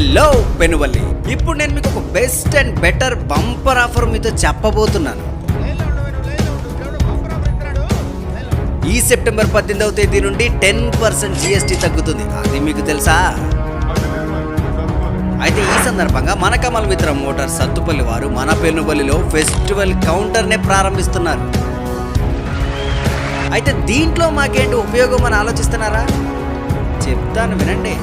Hello పెనువల్లి ఇప్పుడు నేను మీకు ఒక best and better bumper offer మీతో చెప్పబోతున్నాను. ఈ సెప్టెంబర్ పద్దెనిమిదవ తేదీ నుండి టెన్ పర్సెంట్ జిఎస్టీ తగ్గుతుంది. అది మీకు తెలుసా? అయితే ఈ సందర్భంగా మన కమల్ మిత్ర మోటార్ సత్తుపల్లి వారు మన పెనుబలిలో ఫెస్టివల్ కౌంటర్నే ప్రారంభిస్తున్నారు. అయితే దీంట్లో మాకేంటి ఉపయోగం అని ఆలోచిస్తున్నారా? చెప్తాను వినండి.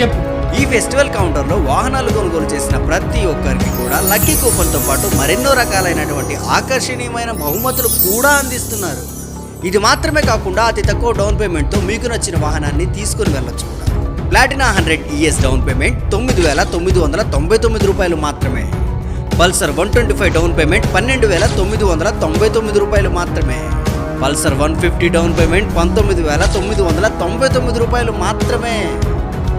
చెప్పు. ఈ ఫెస్టివల్ కౌంటర్లో వాహనాలు కొనుగోలు చేసిన ప్రతి ఒక్కరికి కూడా లక్కీ కూపన్తో పాటు మరెన్నో రకాలైనటువంటి ఆకర్షణీయమైన బహుమతులు కూడా అందిస్తున్నారు. ఇది మాత్రమే కాకుండా అతి తక్కువ డౌన్ పేమెంట్తో మీకు నచ్చిన వాహనాన్ని తీసుకుని వెళ్ళొచ్చు కూడా. Platina hundred ES down payment తొమ్మిది వేల తొమ్మిది వందల తొంభై తొమ్మిది రూపాయలు మాత్రమే. Pulsar one twenty five down payment పన్నెండు వేల తొమ్మిది వందల తొంభై తొమ్మిది రూపాయలు మాత్రమే. Pulsar one fifty down payment పంతొమ్మిది వేల తొమ్మిది వందల తొంభై తొమ్మిది రూపాయలు మాత్రమే.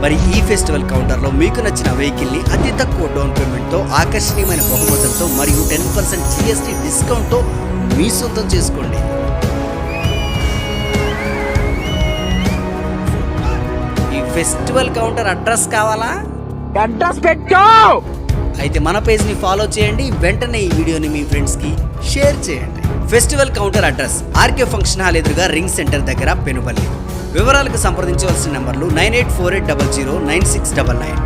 మరి ఈ ఫెస్టివల్ కౌంటర్లో మీకు నచ్చిన వెహికల్ని అతి తక్కువ డౌన్ పేమెంట్తో ఆకర్షణీయమైన బహుమతులతో మరియు టెన్ పర్సెంట్ జిఎస్టీ డిస్కౌంట్తో మీ సొంతం చేసుకోండి. ఈ ఫెస్టివల్ కౌంటర్ అడ్రస్ కావాలా? అడ్రస్ పెట్టు! అయితే మన పేజ్ని ఫాలో చేయండి వెంటనే ఈ వీడియోని మీ ఫ్రెండ్స్కి షేర్ చేయండి. Festival counter address RK function hall ఎదురుగా రింగ్ సెంటర్ దగ్గర పెనుపల్లి. వివరాలకు సంప్రదించవలసిన నంబర్లు nine eight four eight double zero nine six double nine.